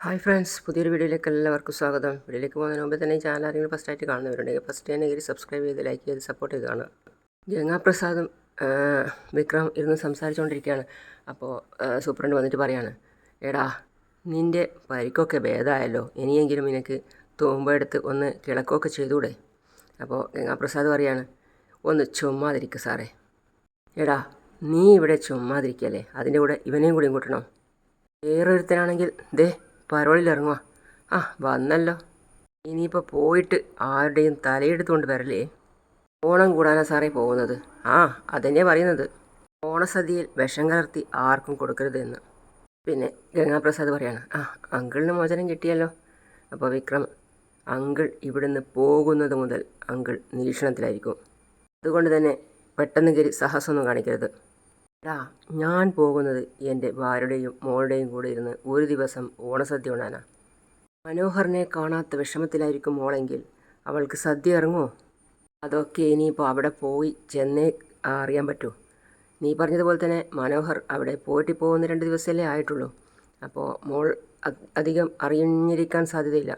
Hi friends പുതിയൊരു വീഡിയോയിലേക്ക് എല്ലാവർക്കും സ്വാഗതം. വീഡിയോയിലേക്ക് പോകുന്നതിന് മുമ്പ് തന്നെ ചാനൽ ആരെങ്കിലും ഫസ്റ്റ് ആയിട്ട് കാണുന്നവരുണ്ടെങ്കിൽ ഫസ്റ്റ് തന്നെ കയറി സബ്സ്ക്രൈബ് ചെയ്ത് ലൈക്ക് ചെയ്ത് സപ്പോർട്ട് ചെയ്ത് കാണുക. ഗംഗാപ്രസാദും വിക്രം ഇരുന്ന് സംസാരിച്ചുകൊണ്ടിരിക്കുകയാണ് അപ്പോൾ സൂപ്രണ്ട് വന്നിട്ട് പറയാണ് എടാ നിന്റെ പരിക്കൊക്കെ ഭേദമായല്ലോ ഇനിയെങ്കിലും നിനക്ക് തൂമ്പെടുത്ത് ഒന്ന് കിളക്കൊക്കെ ചെയ്തൂടെ അപ്പോൾ ഗംഗാപ്രസാദ് പറയാണ് ഒന്ന് ചുമ്മാതിരിക്കുക സാറേ. എടാ നീ ഇവിടെ ചുമ്മാതിരിക്കല്ലേ? അതിന്റെ കൂടെ ഇവനെയും കൂടി കൂട്ടണം? വേറൊരുത്തനാണെങ്കിൽ ദേ പരോളിൽ ഇറങ്ങുക ആ വന്നല്ലോ. ഇനിയിപ്പോൾ പോയിട്ട് ആരുടെയും തലയെടുത്തുകൊണ്ട് വരല്ലേ? ഓണം കൂടാനാ സാറേ പോകുന്നത്. ആ അതന്നെ പറയുന്നത്. ഓണസദ്യയിൽ വിഷം കലർത്തി ആർക്കും കൊടുക്കരുത് എന്ന് പിന്നെ ഗംഗാപ്രസാദ് പറയാണ്. ആ അങ്കിളിന് മോചനം കിട്ടിയല്ലോ. അപ്പോൾ വിക്രം അങ്കിൾ ഇവിടുന്ന് പോകുന്നത് മുതൽ അങ്കിൾ നിരീക്ഷണത്തിലായിരിക്കും. അതുകൊണ്ട് തന്നെ പെട്ടെന്ന് കയറി സാഹസമൊന്നും കാണിക്കരുത്. എടാ ഞാൻ പോകുന്നത് എന്റെ ഭാര്യയുടെയും മോളുടെയും കൂടെ ഇരുന്ന് ഒരു ദിവസം ഓണസദ്യ ഉണ്ണാനാ. മനോഹറിനെ കാണാത്ത വിഷമത്തിലായിരിക്കും മോളെങ്കിൽ അവൾക്ക് സദ്യ ഇറങ്ങുമോ അതൊക്കെ ഇനിയിപ്പോൾ അവിടെ പോയി ചെന്നേ അറിയാൻ പറ്റൂ. നീ പറഞ്ഞതുപോലെ തന്നെ മനോഹർ അവിടെ പോയിട്ട് പോകുന്ന രണ്ട് ദിവസമല്ലേ ആയിട്ടുള്ളൂ. അപ്പോൾ മോൾ അധികം അറിഞ്ഞിരിക്കാൻ സാധ്യതയില്ല.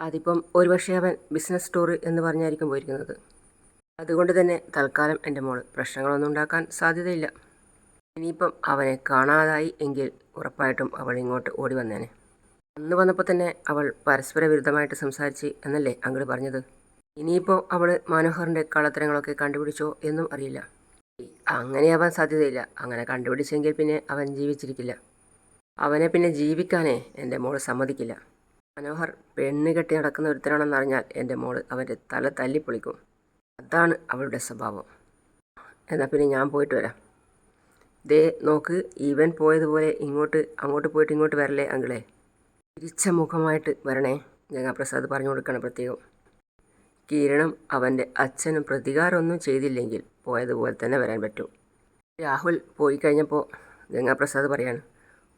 അതിപ്പം ഒരുപക്ഷെ അവൻ ബിസിനസ് ടൂർ എന്ന് പറഞ്ഞായിരിക്കും പോയിരിക്കുന്നത്. അതുകൊണ്ട് തന്നെ തൽക്കാലം എന്റെ മോൾ പ്രശ്നങ്ങളൊന്നും ഉണ്ടാക്കാൻ സാധ്യതയില്ല. ഇനിയിപ്പം അവനെ കാണാതായി എങ്കിൽ ഉറപ്പായിട്ടും അവൾ ഇങ്ങോട്ട് ഓടി വന്നേനെ. അന്ന് വന്നപ്പോൾ തന്നെ അവൾ പരസ്പര വിരുദ്ധമായിട്ട് സംസാരിച്ച് എന്നല്ലേ അങ്ങോട്ട് പറഞ്ഞത്? ഇനിയിപ്പോൾ അവൾ മനോഹറിന്റെ കള്ളത്തരങ്ങളൊക്കെ കണ്ടുപിടിച്ചോ എന്നും അറിയില്ല. അങ്ങനെയാവാൻ സാധ്യതയില്ല. അങ്ങനെ കണ്ടുപിടിച്ചെങ്കിൽ പിന്നെ അവൻ ജീവിച്ചിരിക്കില്ല. അവനെ പിന്നെ ജീവിക്കാനേ എന്റെ മോൾ സമ്മതിക്കില്ല. മനോഹർ പെണ്ണ് കെട്ടി നടക്കുന്ന ഒരുത്തരാണെന്ന് അറിഞ്ഞാൽ എന്റെ മോൾ അവന്റെ തല തല്ലിപ്പൊളിക്കും. അതാണ് അവളുടെ സ്വഭാവം. എന്നാൽ പിന്നെ ഞാൻ പോയിട്ട് വരാം. ദേ നോക്ക് ഇവൻ പോയതുപോലെ ഇങ്ങോട്ട് അങ്ങോട്ട് പോയിട്ട് ഇങ്ങോട്ട് വരല്ലേ അങ്കിളെ? തിരിച്ച മുഖമായിട്ട് വരണേ. ഗംഗാപ്രസാദ് പറഞ്ഞു കൊടുക്കണം പ്രത്യേകം. കിരണം അവന്റെ അച്ഛനും പ്രതികാരമൊന്നും ചെയ്തില്ലെങ്കിൽ പോയതുപോലെ തന്നെ വരാൻ പറ്റും. രാഹുൽ പോയി കഴിഞ്ഞപ്പോൾ ഗംഗാപ്രസാദ് പറയാണ്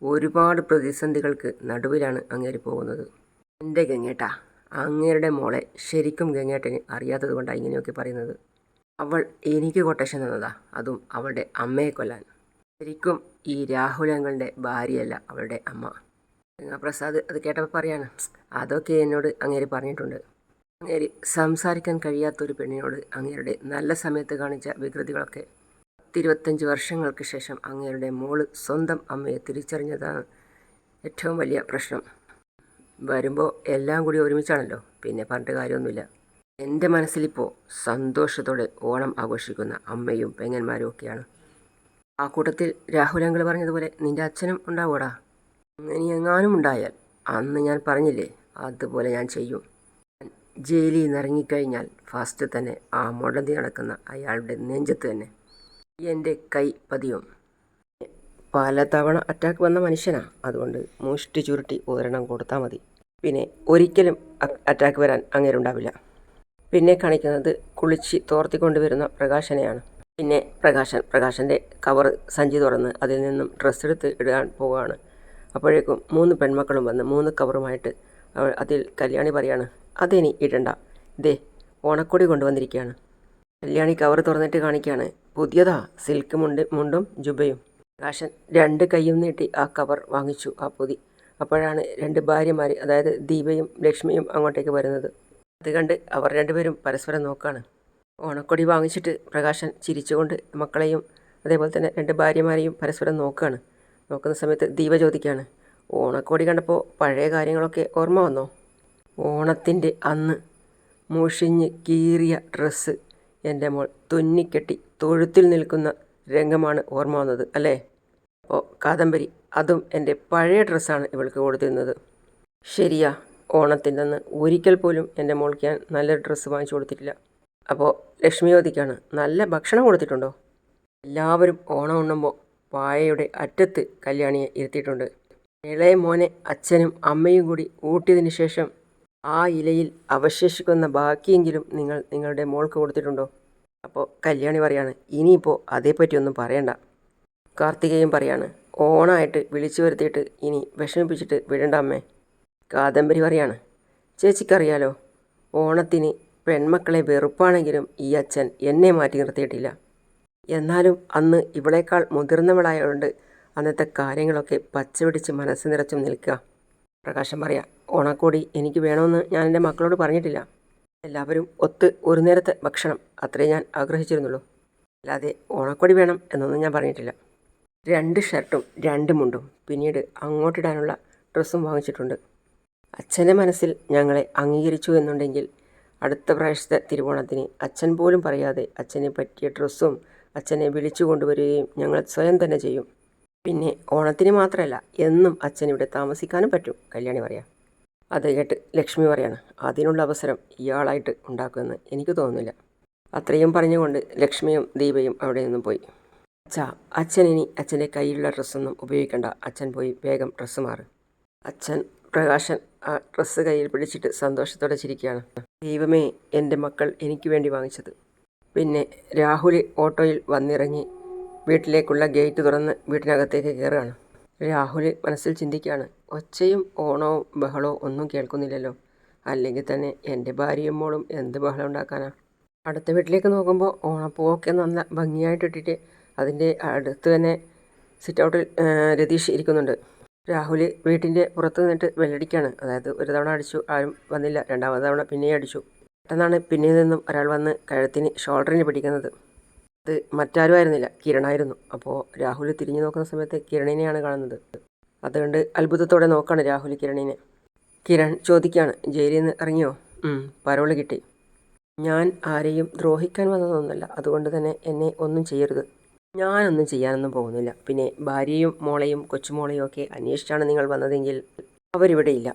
ഒരുപാട് പ്രതിസന്ധികൾക്ക് നടുവിലാണ് അങ്ങേര് പോകുന്നത്. എന്റെ ഗംഗേട്ടാ അങ്ങേരുടെ മോളെ ശരിക്കും ഗംഗേട്ടന് അറിയാത്തത് കൊണ്ടാണ് ഇങ്ങനെയൊക്കെ പറയുന്നത്. അവൾ എനിക്ക് കൊട്ടേഷൻ തന്നതാ അതും അവളുടെ അമ്മയെ കൊല്ലാൻ. ശരിക്കും ഈ രാഹുൽ ഞങ്ങളുടെ ഭാര്യയല്ല അവളുടെ അമ്മ. പ്രസാദ് അത് കേട്ടപ്പോൾ പറയാണ് അതൊക്കെ എന്നോട് അങ്ങേര് പറഞ്ഞിട്ടുണ്ട്. അങ്ങേര് സംസാരിക്കാൻ കഴിയാത്തൊരു പെണ്ണിനോട് അങ്ങേരുടെ നല്ല സമയത്ത് കാണിച്ച വികൃതികളൊക്കെ പത്തിരുപത്തഞ്ച് വർഷങ്ങൾക്ക് ശേഷം അങ്ങേരുടെ മോൾ സ്വന്തം അമ്മയെ തിരിച്ചറിഞ്ഞതാണ് ഏറ്റവും വലിയ പ്രശ്നം. വരുമ്പോൾ എല്ലാം കൂടി ഒരുമിച്ചാണല്ലോ പിന്നെ പറഞ്ഞിട്ട് കാര്യമൊന്നുമില്ല. എന്റെ മനസ്സിലിപ്പോൾ സന്തോഷത്തോടെ ഓണം ആഘോഷിക്കുന്ന അമ്മയും പെങ്ങന്മാരും ഒക്കെയാണ്. ആ കൂട്ടത്തിൽ രാഹുൽ അങ്കിൾ പറഞ്ഞതുപോലെ നിന്റെ അച്ഛനും ഉണ്ടാവൂടാ അങ്ങനെ എങ്ങാനും ഉണ്ടായാൽ അന്ന് ഞാൻ പറഞ്ഞില്ലേ അതുപോലെ ഞാൻ ചെയ്യും. ജയിലിൽ നിന്ന് ഇറങ്ങിക്കഴിഞ്ഞാൽ ഫാസ്റ്റ് തന്നെ ആ മുടന്തി നടക്കുന്ന അയാളുടെ നെഞ്ചത്ത് തന്നെ എന്റെ കൈ പതിയും. പലതവണ അറ്റാക്ക് വന്ന മനുഷ്യനാ. അതുകൊണ്ട് മുഷ്ടി ചുരുട്ടി ഒരെണ്ണം കൊടുത്താൽ മതി. പിന്നെ ഒരിക്കലും അറ്റാക്ക് വരാൻ അങ്ങേരുണ്ടാവില്ല. പിന്നെ കാണിക്കുന്നത് കുളിച്ച് തോർത്തിക്കൊണ്ടുവരുന്ന പ്രകാശനെയാണ്. പിന്നെ പ്രകാശൻ പ്രകാശന്റെ കവർ സഞ്ചി തുറന്ന് അതിൽ നിന്നും ഡ്രസ്സ് എടുത്ത് ഇടാൻ പോവുകയാണ്. അപ്പോഴേക്കും മൂന്ന് പെൺമക്കളും വന്ന് മൂന്ന് കവറുമായിട്ട് അതിൽ കല്യാണി പറയാണ് അതിനി ഇടണ്ട. ഇതേ ഓണക്കൊടി കൊണ്ടുവന്നിരിക്കുകയാണ്. കല്യാണി കവർ തുറന്നിട്ട് കാണിക്കുകയാണ് പുതിയതാ സിൽക്ക് മുണ്ട് മുണ്ടും ജുബയും. പ്രകാശൻ രണ്ട് കൈയും നീട്ടി ആ കവർ വാങ്ങിച്ചു ആ പൊതി. അപ്പോഴാണ് രണ്ട് ഭാര്യമാർ അതായത് ദീപയും ലക്ഷ്മിയും അങ്ങോട്ടേക്ക് വരുന്നത്. അത് കണ്ട് അവർ രണ്ടുപേരും പരസ്പരം നോക്കാണ്. ഓണക്കൊടി വാങ്ങിച്ചിട്ട് പ്രകാശൻ ചിരിച്ചുകൊണ്ട് മക്കളെയും അതേപോലെ തന്നെ രണ്ട് ഭാര്യമാരെയും പരസ്പരം നോക്കുകയാണ്. നോക്കുന്ന സമയത്ത് ദീപ ചോദിക്കുകയാണ് ഓണക്കോടി കണ്ടപ്പോൾ പഴയ കാര്യങ്ങളൊക്കെ ഓർമ്മ വന്നോ? ഓണത്തിന്റെ അന്ന് മുഷിഞ്ഞ് കീറിയ ഡ്രസ്സ് എന്റെ മോൾ തുന്നിക്കെട്ടി തൊഴുത്തിൽ നിൽക്കുന്ന രംഗമാണ് ഓർമ്മ വന്നത് അല്ലേ? അപ്പോൾ കാദംബരി അതും എന്റെ പഴയ ഡ്രസ്സാണ് ഇവൾക്ക് കൊടുത്തിരുന്നത്. ശരിയാ ഓണത്തിന്റെ അന്ന് ഒരിക്കൽ പോലും എന്റെ മോൾക്ക് ഞാൻ നല്ലൊരു ഡ്രസ്സ് വാങ്ങിച്ചു കൊടുത്തിട്ടില്ല. അപ്പോൾ ലക്ഷ്മി ചോദിക്കാണ് നല്ല ഭക്ഷണം കൊടുത്തിട്ടുണ്ടോ? എല്ലാവരും ഓണം ഉണ്ണുമ്പോൾ പായയുടെ അറ്റത്ത് കല്യാണിയെ ഇരുത്തിയിട്ടുണ്ട്. ഇളയ മോനെ അച്ഛനും അമ്മയും കൂടി ഊട്ടിയതിന് ശേഷം ആ ഇലയിൽ അവശേഷിക്കുന്ന ബാക്കിയെങ്കിലും നിങ്ങൾ നിങ്ങളുടെ മോൾക്ക് കൊടുത്തിട്ടുണ്ടോ? അപ്പോൾ കല്യാണി പറയാണ് ഇനിയിപ്പോൾ അതേപ്പറ്റിയൊന്നും പറയണ്ട. കാർത്തികയും പറയാണ് ഓണായിട്ട് വിളിച്ചു വരുത്തിയിട്ട് ഇനി വിഷമിപ്പിച്ചിട്ട് വിടണ്ട അമ്മേ. കാദംബരി പറയാണ് ചേച്ചിക്കറിയാലോ ഓണത്തിന് പെൺമക്കളെ വെറുപ്പാണെങ്കിലും ഈ അച്ഛൻ എന്നെ മാറ്റി നിർത്തിയിട്ടില്ല. എന്നാലും അന്ന് ഇവളേക്കാൾ മുതിർന്നവളായതുകൊണ്ട് അന്നത്തെ കാര്യങ്ങളൊക്കെ പച്ചപിടിച്ച് മനസ്സ് നിറച്ചും നിൽക്കുക. പ്രകാശം പറയാം ഓണക്കോടി എനിക്ക് വേണമെന്ന് ഞാൻ എന്റെ മക്കളോട് പറഞ്ഞിട്ടില്ല. എല്ലാവരും ഒത്ത് ഒരു നേരത്തെ ഭക്ഷണം അത്രേ ഞാൻ ആഗ്രഹിച്ചിരുന്നുള്ളൂ. അല്ലാതെ ഓണക്കോടി വേണം എന്നൊന്നും ഞാൻ പറഞ്ഞിട്ടില്ല. രണ്ട് ഷർട്ടും രണ്ട് മുണ്ടും പിന്നീട് അങ്ങോട്ടിടാനുള്ള ഡ്രസ്സും വാങ്ങിച്ചിട്ടുണ്ട്. അച്ഛന്റെ മനസ്സിൽ ഞങ്ങളെ അംഗീകരിച്ചു എന്നുണ്ടെങ്കിൽ അടുത്ത പ്രാവശ്യത്തെ തിരുവോണത്തിന് അച്ഛൻ പോലും പറയാതെ അച്ഛനെ പറ്റിയ ഡ്രസ്സും അച്ഛനെ വിളിച്ചു കൊണ്ടുവരികയും ഞങ്ങൾ സ്വയം തന്നെ ചെയ്യും. പിന്നെ ഓണത്തിന് മാത്രമല്ല എന്നും അച്ഛൻ ഇവിടെ താമസിക്കാനും പറ്റും കല്യാണി പറയാം. അത് കേട്ട് ലക്ഷ്മി പറയാണ് അതിനുള്ള അവസരം ഇയാളായിട്ട് ഉണ്ടാക്കുമെന്ന് എനിക്ക് തോന്നുന്നില്ല. അത്രയും പറഞ്ഞുകൊണ്ട് ലക്ഷ്മിയും ദീപയും അവിടെ നിന്നും പോയി. അച്ഛാ അച്ഛൻ ഇനി അച്ഛന്റെ കയ്യിലുള്ള ഡ്രസ്സൊന്നും ഉപയോഗിക്കണ്ട. അച്ഛൻ പോയി വേഗം ഡ്രസ്സ് മാറ്. അച്ഛൻ പ്രകാശൻ ആ ഡ്രസ്സ് കയ്യിൽ പിടിച്ചിട്ട് സന്തോഷത്തോടെ ചിരിക്കുകയാണ്. ദൈവമേ എന്റെ മക്കൾ എനിക്ക് വേണ്ടി വാങ്ങിച്ചത്. പിന്നെ രാഹുൽ ഓട്ടോയിൽ വന്നിറങ്ങി വീട്ടിലേക്കുള്ള ഗേറ്റ് തുറന്ന് വീട്ടിനകത്തേക്ക് കയറുകയാണ്. രാഹുൽ മനസ്സിൽ ചിന്തിക്കുകയാണ് ഒച്ചയും ഓണവും ബഹളവും ഒന്നും കേൾക്കുന്നില്ലല്ലോ. അല്ലെങ്കിൽ തന്നെ എന്റെ ഭാര്യയും മോളും എന്ത് ബഹളം ഉണ്ടാക്കാനാ? അടുത്ത വീട്ടിലേക്ക് നോക്കുമ്പോൾ ഓണപ്പൂവൊക്കെ നല്ല ഭംഗിയായിട്ട് ഇട്ടിട്ട് അതിന്റെ അടുത്ത് തന്നെ സിറ്റ് ഔട്ടിൽ രതീഷ് ഇരിക്കുന്നുണ്ട്. രാഹുൽ വീട്ടിന്റെ പുറത്ത് നിന്നിട്ട് വെല്ലടിക്കാണ്. അതായത് ഒരു തവണ അടിച്ചു ആരും വന്നില്ല. രണ്ടാമത് തവണ പിന്നെയും അടിച്ചു. പെട്ടെന്നാണ് പിന്നെ നിന്നും ഒരാൾ വന്ന് കഴുത്തിന് ഷോൾഡറിന് പിടിക്കുന്നത്. അത് മറ്റാരും ആയിരുന്നില്ല. കിരണായിരുന്നു. അപ്പോൾ രാഹുൽ തിരിഞ്ഞു നോക്കുന്ന സമയത്ത് കിരണിനെയാണ് കാണുന്നത്. അതുകൊണ്ട് അത്ഭുതത്തോടെ നോക്കാണ് രാഹുൽ കിരണിനെ. കിരൺ ചോദിക്കുകയാണ് ജയിലിൽ നിന്ന് ഇറങ്ങിയോ? "ഉം, പരോൾ കിട്ടി. ഞാൻ ആരെയും ദ്രോഹിക്കാൻ വന്നതൊന്നുമല്ല. അതുകൊണ്ട് തന്നെ എന്നെ ഒന്നും ചെയ്യരുത്. ഞാനൊന്നും ചെയ്യാനൊന്നും പോകുന്നില്ല. പിന്നെ ഭാര്യയും മോളെയും കൊച്ചുമോളെയും ഒക്കെ അന്വേഷിച്ചാണ് നിങ്ങൾ വന്നതെങ്കിൽ അവരിവിടെ ഇല്ല.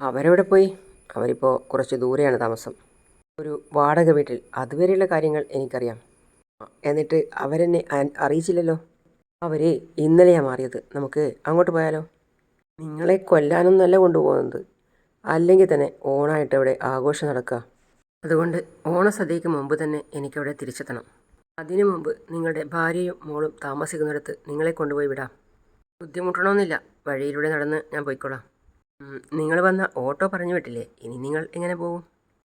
അവരെവിടെ പോയി? അവരിപ്പോൾ കുറച്ച് ദൂരെയാണ് താമസം. ഒരു വാടക വീട്ടിൽ. അതുവരെയുള്ള കാര്യങ്ങൾ എനിക്കറിയാം. എന്നിട്ട് അവരെന്നെ അറിയിച്ചില്ലല്ലോ? അവരെ ഇന്നലെയാണ് മാറിയത്. നമുക്ക് അങ്ങോട്ട് പോയാലോ? നിങ്ങളെ കൊല്ലാനൊന്നല്ല കൊണ്ടുപോകുന്നത്. അല്ലെങ്കിൽ തന്നെ ഓണായിട്ട് അവിടെ ആഘോഷം നടക്കുക. അതുകൊണ്ട് ഓണസദ്യയ്ക്ക് മുമ്പ് തന്നെ എനിക്കവിടെ തിരിച്ചെത്തണം. അതിനു മുമ്പ് നിങ്ങളുടെ ഭാര്യയും മോളും താമസിക്കുന്നിടത്ത് നിങ്ങളെ കൊണ്ടുപോയി വിടാം. ബുദ്ധിമുട്ടണമെന്നില്ല വഴിയിലൂടെ നടന്ന് ഞാൻ പോയിക്കോളാം. നിങ്ങൾ വന്ന ഓട്ടോ പറഞ്ഞു വിട്ടില്ലേ? ഇനി നിങ്ങൾ എങ്ങനെ പോകും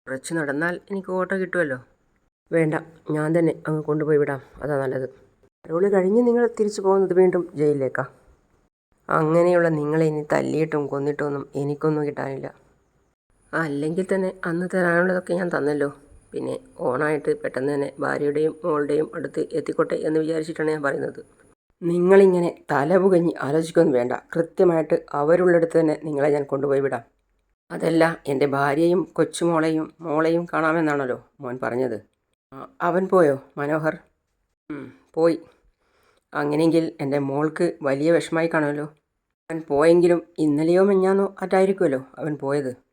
കുറച്ച് നടന്നാൽ എനിക്ക് ഓട്ടോ കിട്ടുമല്ലോ വേണ്ട ഞാൻ തന്നെ അങ്ങ് കൊണ്ടുപോയി വിടാം. അതാ നല്ലത്. റോൾ കഴിഞ്ഞ് നിങ്ങൾ തിരിച്ചു പോകുന്നത് വീണ്ടും ജയിലിലേക്കാ. അങ്ങനെയുള്ള നിങ്ങളെ ഇനി തല്ലിയിട്ടും കൊന്നിട്ടും ഒന്നും എനിക്കൊന്നും കിട്ടാനില്ല. അല്ലെങ്കിൽ തന്നെ അന്ന് തരാനുള്ളതൊക്കെ ഞാൻ തന്നല്ലോ. പിന്നെ ഓണായിട്ട് പെട്ടെന്ന് തന്നെ ഭാര്യയുടെയും മോളുടെയും അടുത്ത് എത്തിക്കോട്ടെ എന്ന് വിചാരിച്ചിട്ടാണ് ഞാൻ പറയുന്നത്. നിങ്ങളിങ്ങനെ തലപുകഞ്ഞ് ആലോചിക്കൊന്നും വേണ്ട. കൃത്യമായിട്ട് അവരുള്ളിടത്ത് തന്നെ നിങ്ങളെ ഞാൻ കൊണ്ടുപോയി വിടാം. അതല്ല എന്റെ ഭാര്യയും കൊച്ചുമോളെയും മോളെയും കാണാമെന്നാണല്ലോ മോൻ പറഞ്ഞത്. അവൻ പോയോ മനോഹർ? പോയി. അങ്ങനെയെങ്കിൽ എന്റെ മോൾക്ക് വലിയ വിഷമമായി കാണുമല്ലോ. അവൻ പോയെങ്കിലും ഇന്നലെയോ മെഞ്ഞാന്നോ അറ്റായിരിക്കുമല്ലോ അവൻ പോയത്.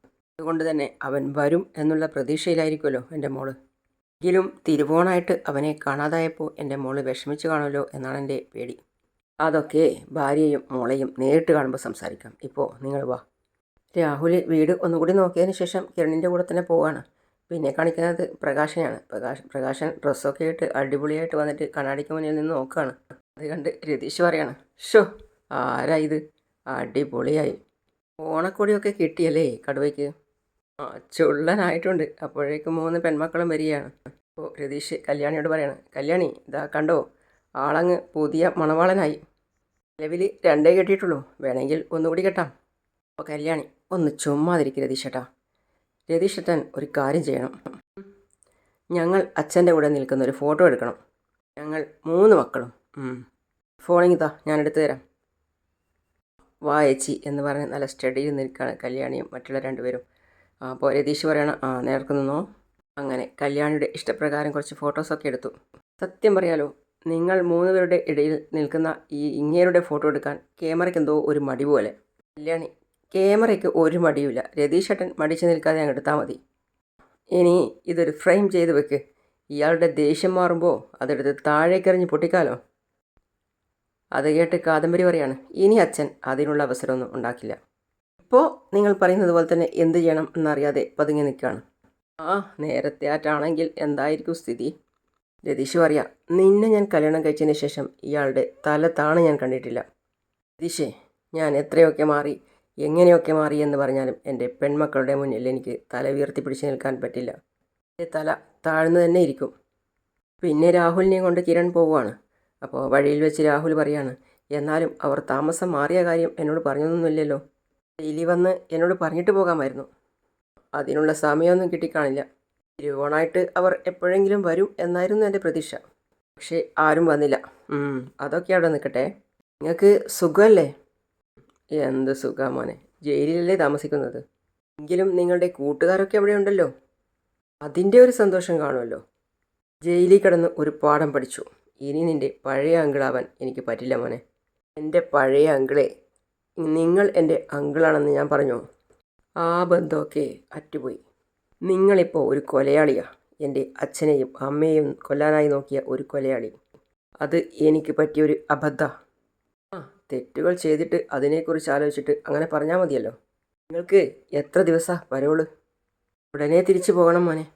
അതുകൊണ്ട് തന്നെ അവൻ വരും എന്നുള്ള പ്രതീക്ഷയിലായിരിക്കുമല്ലോ എന്റെ മോൾ. എങ്കിലും തിരുവോണായിട്ട് അവനെ കാണാതായപ്പോൾ എന്റെ മോൾ വിഷമിച്ച് കാണുമല്ലോ എന്നാണ് എന്റെ പേടി. അതൊക്കെ ഭാര്യയും മോളെയും നേരിട്ട് കാണുമ്പോൾ സംസാരിക്കാം. ഇപ്പോൾ നിങ്ങൾ വാ. രാഹുൽ വീട് ഒന്നുകൂടി നോക്കിയതിന് ശേഷം കിരണിന്റെ കൂടെ തന്നെ പോവാണ്. പിന്നെ കാണിക്കുന്നത് പ്രകാശനെയാണ്. പ്രകാശ് പ്രകാശൻ ഡ്രസ്സൊക്കെ ഇട്ട് അടിപൊളിയായിട്ട് വന്നിട്ട് കണ്ണാടിക്ക് മുന്നിൽ നിന്ന് നോക്കുകയാണ്. അത് കണ്ട് രതീഷ് പറയാണ് ഷോ ആരാ ഇത്? അടിപൊളിയായി. ഓണക്കൊടിയൊക്കെ കിട്ടിയല്ലേ കടുവയ്ക്ക്? ചുള്ളനായിട്ടുണ്ട്. അപ്പോഴേക്കും മൂന്ന് പെൺമക്കളും വരികയാണ്. അപ്പോൾ രതീഷ് കല്യാണിയോട് പറയാണ് കല്യാണി ഇതാ കണ്ടോ? ആളങ്ങ് പുതിയ മണവാളനായി. നിലവിൽ രണ്ടേ കെട്ടിയിട്ടുള്ളൂ. വേണമെങ്കിൽ ഒന്നുകൂടി കെട്ടാം. അപ്പോൾ കല്യാണി ഒന്ന് ചുമ്മാതിരിക്കും രതീഷേട്ടാ. രതീഷേട്ടൻ ഒരു കാര്യം ചെയ്യണം. ഞങ്ങൾ അച്ഛന്റെ കൂടെ നിൽക്കുന്ന ഒരു ഫോട്ടോ എടുക്കണം. ഞങ്ങൾ മൂന്ന് മക്കളും. ഫോണിങ് താ ഞാൻ എടുത്തു തരാം. വാ ചേച്ചി എന്ന് പറഞ്ഞ് നല്ല സ്റ്റഡിയിൽ നിൽക്കുകയാണ് കല്യാണിയും മറ്റുള്ള രണ്ടുപേരും. അപ്പോൾ രതീഷ് പറയണം ആ നേർക്ക് നിന്നോ അങ്ങനെ കല്യാണിയുടെ ഇഷ്ടപ്രകാരം കുറച്ച് ഫോട്ടോസൊക്കെ എടുത്തു. സത്യം പറയാലോ നിങ്ങൾ മൂന്ന് പേരുടെ ഇടയിൽ നിൽക്കുന്ന ഈ ഇങ്ങേരുടെ ഫോട്ടോ എടുക്കാൻ ക്യാമറയ്ക്ക് എന്തോ ഒരു മടി പോലെ. കല്യാണി ക്യാമറയ്ക്ക് ഒരു മടിയുമില്ല. രതീഷേട്ടൻ മടിച്ചു നിൽക്കാതെ അങ്ങ് എടുത്താൽ മതി. ഇനി ഇതൊരു ഫ്രെയിം ചെയ്ത് വെക്ക്. ഇയാളുടെ ദേഷ്യം മാറുമ്പോൾ അതെടുത്ത് താഴേക്കെറിഞ്ഞ് പൊട്ടിക്കാലോ. അത് കേട്ട് കാദംബരി പറയാണ് ഇനി അച്ഛൻ അതിനുള്ള അവസരമൊന്നും ഉണ്ടാക്കില്ല. ഇപ്പോൾ നിങ്ങൾ പറയുന്നത് പോലെ തന്നെ എന്ത് ചെയ്യണം എന്നറിയാതെ പതുങ്ങി നിൽക്കുകയാണ്. ആ നേരത്തെ ആറ്റാണെങ്കിൽ എന്തായിരിക്കും സ്ഥിതി? രതീഷ് പറയാം നിന്നെ ഞാൻ കല്യാണം കഴിച്ചതിന് ശേഷം ഇയാളുടെ തല താണ് ഞാൻ കണ്ടിട്ടില്ല. രതീഷേ ഞാൻ എത്രയൊക്കെ മാറി എങ്ങനെയൊക്കെ മാറി എന്ന് പറഞ്ഞാലും എന്റെ പെൺമക്കളുടെ മുന്നിൽ എനിക്ക് തല ഉയർത്തി പിടിച്ചു നിൽക്കാൻ പറ്റില്ല. എന്റെ തല താഴ്ന്നു തന്നെ ഇരിക്കും. പിന്നെ രാഹുലിനെ കൊണ്ട് കിരൺ പോവുകയാണ്. അപ്പോൾ വഴിയിൽ വെച്ച് രാഹുൽ പറയാണ് എന്നാലും അവർ താമസം മാറിയ കാര്യം എന്നോട് പറഞ്ഞൊന്നുമില്ലല്ലോ ഡെയിലി വന്ന് എന്നോട് പറഞ്ഞിട്ട് പോകാമായിരുന്നു. അതിനുള്ള സമയമൊന്നും കിട്ടിക്കാണില്ല. തിരുവോണമായിട്ട് അവർ എപ്പോഴെങ്കിലും വരും എന്നായിരുന്നു എന്റെ പ്രതീക്ഷ. പക്ഷേ ആരും വന്നില്ല. അതൊക്കെ അവിടെ നിൽക്കട്ടെ. നിങ്ങൾക്ക് സുഖമല്ലേ? എന്ത് സുഖാ മോനെ. ജയിലിലല്ലേ താമസിക്കുന്നത്. എങ്കിലും നിങ്ങളുടെ കൂട്ടുകാരൊക്കെ അവിടെ ഉണ്ടല്ലോ. അതിന്റെ ഒരു സന്തോഷം കാണുമല്ലോ. ജയിലിൽ കിടന്ന് ഒരു പാഠം പഠിച്ചു. ഇനി നിന്റെ പഴയ അങ്കിളാവാൻ എനിക്ക് പറ്റില്ല മോനെ. എന്റെ പഴയ അങ്കിളെ നിങ്ങൾ എന്റെ അങ്കിളാണെന്ന് ഞാൻ പറഞ്ഞു. ആ ബന്ധമൊക്കെ അറ്റുപോയി. നിങ്ങളിപ്പോൾ ഒരു കൊലയാളിയാ. എന്റെ അച്ഛനെയും അമ്മയെയും കൊല്ലാനായി നോക്കിയ ഒരു കൊലയാളി. അത് എനിക്ക് പറ്റിയൊരു അബദ്ധ. ആ തെറ്റുകൾ ചെയ്തിട്ട് അതിനെക്കുറിച്ച് ആലോചിച്ചിട്ട് അങ്ങനെ പറഞ്ഞാൽ മതിയല്ലോ. നിങ്ങൾക്ക് എത്ര ദിവസാ വരവൾ ഉടനെ തിരിച്ചു പോകണം മോനെ.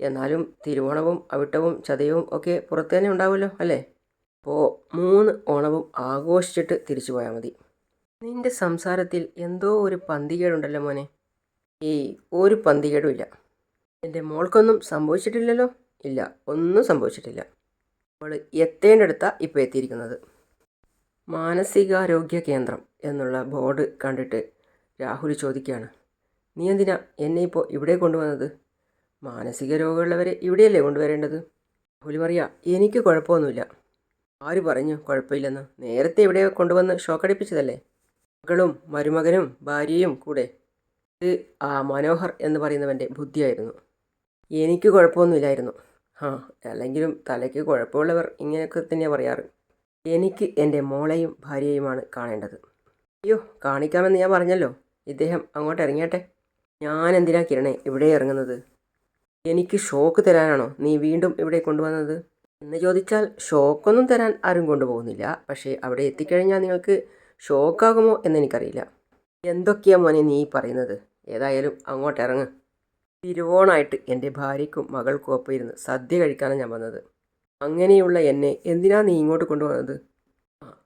എന്നാലും തിരുവോണവും അവിട്ടവും ചതയവും ഒക്കെ പുറത്ത് തന്നെ ഉണ്ടാവുമല്ലോ അല്ലേ? അപ്പോൾ മൂന്ന് ഓണവും ആഘോഷിച്ചിട്ട് തിരിച്ചു പോയാൽ മതി. നിന്റെ സംസാരത്തിൽ എന്തോ ഒരു പന്തികേടുണ്ടല്ലോ മോനെ. ഏയ് ഒരു പന്തികേടും ഇല്ല. എന്റെ മോൾക്കൊന്നും സംഭവിച്ചിട്ടില്ലല്ലോ? ഇല്ല ഒന്നും സംഭവിച്ചിട്ടില്ല. അവൾ എത്തേണ്ടടുത്താ ഇപ്പോൾ എത്തിയിരിക്കുന്നത്. മാനസികാരോഗ്യ കേന്ദ്രം എന്നുള്ള ബോർഡ് കണ്ടിട്ട് രാഹുൽ ചോദിക്കുകയാണ് നീ എന്തിനാ എന്നെ ഇപ്പോൾ ഇവിടെ കൊണ്ടുവന്നത്? മാനസിക രോഗമുള്ളവരെ ഇവിടെയല്ലേ കൊണ്ടുവരേണ്ടത്? രാഹുൽ പറയാ എനിക്ക് കുഴപ്പമൊന്നുമില്ല. ആര് പറഞ്ഞു കുഴപ്പമില്ലെന്ന്? നേരത്തെ ഇവിടെ കൊണ്ടുവന്ന് ഷോക്കടിപ്പിച്ചതല്ലേ? മകളും മരുമകനും ഭാര്യയും കൂടെ. ഇത് ആ മനോഹർ എന്ന് പറയുന്നവന്റെ ബുദ്ധിയായിരുന്നു. എനിക്ക് കുഴപ്പമൊന്നുമില്ലായിരുന്നു. ആ അല്ലെങ്കിലും തലയ്ക്ക് കുഴപ്പമുള്ളവർ ഇങ്ങനെയൊക്കെ തന്നെയാണ് പറയാറ്. എനിക്ക് എന്റെ മോളെയും ഭാര്യയുമാണ് കാണേണ്ടത്. അയ്യോ കാണിക്കാമെന്ന് ഞാൻ പറഞ്ഞല്ലോ. ഇദ്ദേഹം അങ്ങോട്ട് ഇറങ്ങിയാട്ടെ. ഞാൻ എന്തിനാ കിരണേ ഇവിടെ ഇറങ്ങുന്നത്? എനിക്ക് ഷോക്ക് തരാനാണോ നീ വീണ്ടും ഇവിടെ കൊണ്ടുവന്നത്? എന്ന് ചോദിച്ചാൽ ഷോക്കൊന്നും തരാൻ ആരും കൊണ്ടുപോകുന്നില്ല. പക്ഷേ അവിടെ എത്തിക്കഴിഞ്ഞാൽ നിങ്ങൾക്ക് ഷോക്കാകുമോ എന്നെനിക്കറിയില്ല. എന്തൊക്കെയാ മോനെ നീ പറയുന്നത്? ഏതായാലും അങ്ങോട്ട് ഇറങ്ങ്. തിരുവോണായിട്ട് എന്റെ ഭാര്യയ്ക്കും മകൾക്കും ഒപ്പം ഇരുന്ന് സദ്യ കഴിക്കാനാണ് ഞാൻ വന്നത്. അങ്ങനെയുള്ള എന്നെ എന്തിനാ നീ ഇങ്ങോട്ട് കൊണ്ടുവന്നത്?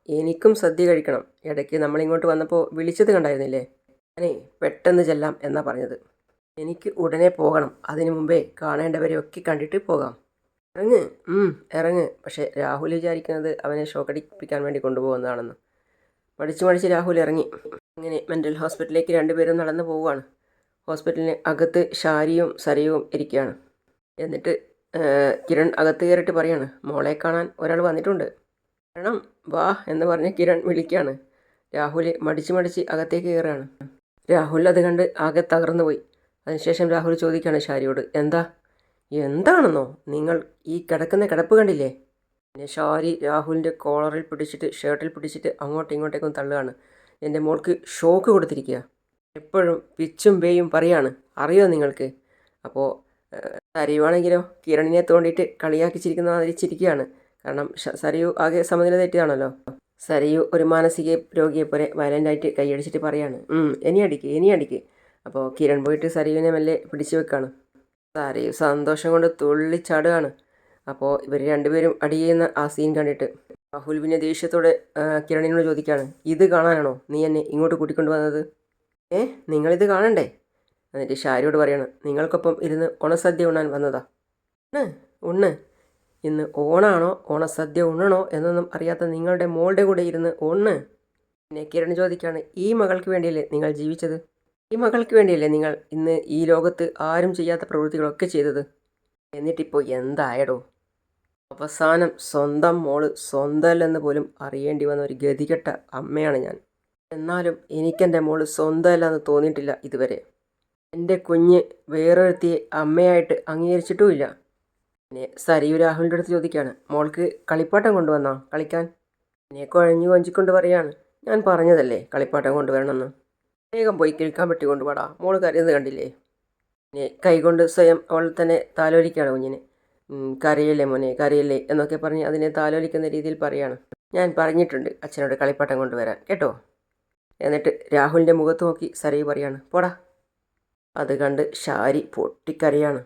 എനിക്കും സദ്യ കഴിക്കണം. ഇടയ്ക്ക് നമ്മളിങ്ങോട്ട് വന്നപ്പോൾ വിളിച്ചത് കണ്ടായിരുന്നില്ലേ? ഞാനേ പെട്ടെന്ന് ചെല്ലാം എന്നാ പറഞ്ഞത്. എനിക്ക് ഉടനെ പോകണം. അതിനു മുമ്പേ കാണേണ്ടവരെയൊക്കെ കണ്ടിട്ട് പോകാം. ഇറങ്ങ്. ഇറങ്ങ്. പക്ഷേ രാഹുൽ വിചാരിക്കുന്നത് അവനെ ഷോക്കടിപ്പിക്കാൻ വേണ്ടി കൊണ്ടുപോകുന്നതാണെന്ന്. മടിച്ച് പഠിച്ച് രാഹുൽ ഇറങ്ങി. അങ്ങനെ മെന്റൽ ഹോസ്പിറ്റലിലേക്ക് രണ്ടുപേരും നടന്നു പോവുകയാണ്. ഹോസ്പിറ്റലിന് അകത്ത് ഷാരിയും സരയും ഇരിക്കുകയാണ്. എന്നിട്ട് കിരൺ അകത്ത് കയറിയിട്ട് പറയാണ് മോളെ കാണാൻ ഒരാൾ വന്നിട്ടുണ്ട്. കാരണം വാ എന്ന് പറഞ്ഞ് കിരൺ വിളിക്കുകയാണ്. രാഹുൽ മടിച്ച് മടിച്ച് അകത്തേക്ക് കയറുകയാണ്. രാഹുൽ അത് കണ്ട് ആകെ തകർന്നു പോയി. അതിനുശേഷം രാഹുൽ ചോദിക്കുകയാണ് ഷാരിയോട് എന്താ? എന്താണെന്നോ? നിങ്ങൾ ഈ കിടക്കുന്ന കിടപ്പ് കണ്ടില്ലേ? പിന്നെ ഷാരി രാഹുലിന്റെ കോളറിൽ പിടിച്ചിട്ട് ഷർട്ടിൽ പിടിച്ചിട്ട് അങ്ങോട്ടും ഇങ്ങോട്ടേക്കും തള്ളുകയാണ്. എന്റെ മോൾക്ക് ഷോക്ക് കൊടുത്തിരിക്കുക എപ്പോഴും പിച്ചും വേയും പറയാണ്. അറിയോ നിങ്ങൾക്ക്? അപ്പോൾ സരിയുവാണെങ്കിലോ കിരണിനെ തോണ്ടിയിട്ട് കളിയാക്കി ചിരിക്കുന്ന മാതിരി ചിരിക്കുകയാണ്. കാരണം സരിയു ആകെ സമനില തെറ്റിയാണല്ലോ സരിയു ഒരു മാനസിക രോഗിയെ പോലെ വയലന്റായിട്ട് കൈയടിച്ചിട്ട് പറയാണ്. "ഉം, ഇനി അടിക്ക് ഇനി അടിക്ക്. അപ്പോൾ കിരൺ പോയിട്ട് സരിയുവിനെ മെല്ലെ പിടിച്ചു വെക്കാണ്. സരിയു സന്തോഷം കൊണ്ട് തുള്ളിച്ചാടുകയാണ് അപ്പോൾ ഇവർ രണ്ടുപേരും അടി ചെയ്യുന്ന ആ സീൻ കണ്ടിട്ട് രാഹുൽ പിന്നെ ദേഷ്യത്തോടെ കിരണിനോട് ചോദിക്കുകയാണ് ഇത് കാണാനാണോ നീ എന്നെ ഇങ്ങോട്ട് കൂട്ടിക്കൊണ്ട് വന്നത്? ഏ നിങ്ങളിത് കാണണ്ടേ? എന്നിട്ട് ഷാരിയോട് പറയാണ് നിങ്ങൾക്കൊപ്പം ഇരുന്ന് ഓണസദ്യ ഉണ്ണാൻ വന്നതാ. ഉണ്ണ് ഉണ്ണ്. ഇന്ന് ഓണാണോ ഓണസദ്യ ഉണ്ണണോ എന്നൊന്നും അറിയാത്ത നിങ്ങളുടെ മോളുടെ കൂടെ ഇരുന്ന് ഉണ്ണ്. പിന്നെ കിരൺ ചോദിക്കുകയാണ് ഈ മകൾക്ക് വേണ്ടിയല്ലേ നിങ്ങൾ ജീവിച്ചത്? ഈ മകൾക്ക് വേണ്ടിയല്ലേ നിങ്ങൾ ഇന്ന് ഈ ലോകത്ത് ആരും ചെയ്യാത്ത പ്രവൃത്തികളൊക്കെ ചെയ്തത്? എന്നിട്ടിപ്പോൾ എന്തായടോ അവസാനം സ്വന്തം മോൾ സ്വന്തമല്ലെന്ന് പോലും അറിയേണ്ടി വന്ന ഒരു ഗതികെട്ട അമ്മയാണ് ഞാൻ. എന്നാലും എനിക്കെന്റെ മോൾ സ്വന്തമല്ലെന്ന് തോന്നിയിട്ടില്ല ഇതുവരെ. എന്റെ കുഞ്ഞ് വേറൊരുത്തിയെ അമ്മയായിട്ട് അംഗീകരിച്ചിട്ടുമില്ല. പിന്നെ സരിയു രാഹുലിന്റെ അടുത്ത് ചോദിക്കുകയാണ് മോൾക്ക് കളിപ്പാട്ടം കൊണ്ടുവന്നോ? കളിക്കാൻ? എന്നെ കുഴഞ്ഞു കൊഞ്ചിക്കൊണ്ട് പറയാണ്. ഞാൻ പറഞ്ഞതല്ലേ കളിപ്പാട്ടം കൊണ്ടുവരണമെന്ന്. വേഗം പോയി കിഴക്കാൻ പറ്റി കൊണ്ടുപോടാ മോൾ കരയുന്നത് കണ്ടില്ലേ? പിന്നെ കൈകൊണ്ട് സ്വയം അവൾ തന്നെ താലോലിക്കുകയാണ് കുഞ്ഞിനെ. ഉം, കരയല്ലേ മോനെ കരയിലെ എന്നൊക്കെ പറഞ്ഞ് അതിനെ താലോലിക്കുന്ന രീതിയിൽ പറയാണ്. ഞാൻ പറഞ്ഞിട്ടുണ്ട് അച്ഛനോട് കളിപ്പാട്ടം കൊണ്ടുവരാൻ കേട്ടോ? എന്നിട്ട് രാഹുലിന്റെ മുഖത്ത് നോക്കി സരയു പറയാണ് പോടാ. അത് കണ്ട് ഷാരി പൊട്ടിക്കരയാണ്.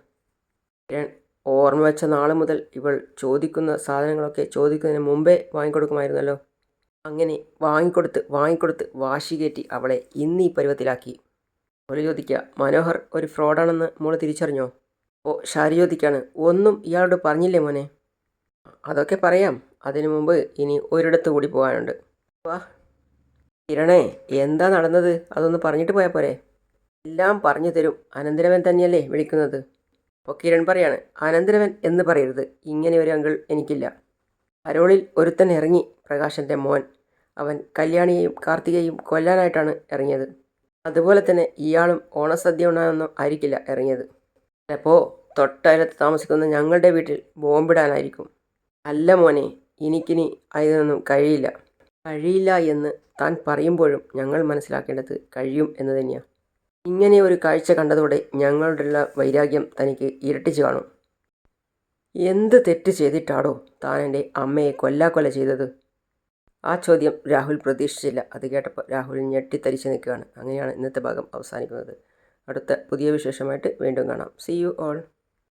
ഓർമ്മ വെച്ച നാൾ മുതൽ ഇവൾ ചോദിക്കുന്ന സാധനങ്ങളൊക്കെ ചോദിക്കുന്നതിന് മുമ്പേ വാങ്ങിക്കൊടുക്കുമായിരുന്നല്ലോ. അങ്ങനെ വാങ്ങിക്കൊടുത്ത് വാങ്ങിക്കൊടുത്ത് വാശി കയറ്റി അവളെ ഇന്ന് ഈ പരുവത്തിലാക്കി. അവൾ ചോദിക്കുക മനോഹർ ഒരു ഫ്രോഡാണെന്ന് മോൾ തിരിച്ചറിഞ്ഞോ? ഓ ഷാരി ചോദിക്കാണ് ഒന്നും ഇയാളോട് പറഞ്ഞില്ലേ മോനെ? അതൊക്കെ പറയാം. അതിനു മുമ്പ് ഇനി ഒരിടത്ത് കൂടി പോകാനുണ്ട്. വാ. കിരണേ എന്താ നടന്നത്? അതൊന്ന് പറഞ്ഞിട്ട് പോയാൽ പോരെ. എല്ലാം പറഞ്ഞു തരും. അനന്തരവൻ തന്നെയല്ലേ വിളിക്കുന്നത്. അപ്പോൾ കിരൺ പറയാണ് അനന്തരവൻ എന്ന് പറയരുത്. ഇങ്ങനെ ഒരു അങ്കിൾ എനിക്കില്ല. അരോളിൽ ഒരുത്തൻ ഇറങ്ങി പ്രകാശന്റെ മോൻ. അവൻ കല്യാണിയെയും കാർത്തികയെയും കൊല്ലാനായിട്ടാണ് ഇറങ്ങിയത്. അതുപോലെ തന്നെ ഇയാളും ഓണസദ്യ ഉണ്ടാകുന്നോ ആയിരിക്കില്ല ഇറങ്ങിയത്. ചിലപ്പോൾ തൊട്ടയലത്ത് താമസിക്കുന്ന ഞങ്ങളുടെ വീട്ടിൽ ബോംബിടാനായിരിക്കും. അല്ല മോനെ എനിക്കിനി അതിനൊന്നും കഴിയില്ല. കഴിയില്ല എന്ന് താൻ പറയുമ്പോഴും ഞങ്ങൾ മനസ്സിലാക്കേണ്ടത് കഴിയും എന്ന് തന്നെയാണ് ഇങ്ങനെ ഒരു കാഴ്ച കണ്ടതോടെ ഞങ്ങളുടെയുള്ള വൈരാഗ്യം തനിക്ക് ഇരട്ടിച്ചു കാണും. എന്ത് തെറ്റ് ചെയ്തിട്ടാടോ താൻ എന്റെ അമ്മയെ കൊല്ലാക്കൊല ചെയ്തത്? ആ ചോദ്യം രാഹുൽ പ്രതീക്ഷിച്ചില്ല. അത് കേട്ടപ്പോൾ രാഹുൽ ഞെട്ടിത്തരിച്ച് നിൽക്കുകയാണ്. അങ്ങനെയാണ് ഇന്നത്തെ ഭാഗം അവസാനിക്കുന്നത്. അടുത്ത പുതിയ വിശേഷമായിട്ട് വീണ്ടും കാണാം. C you all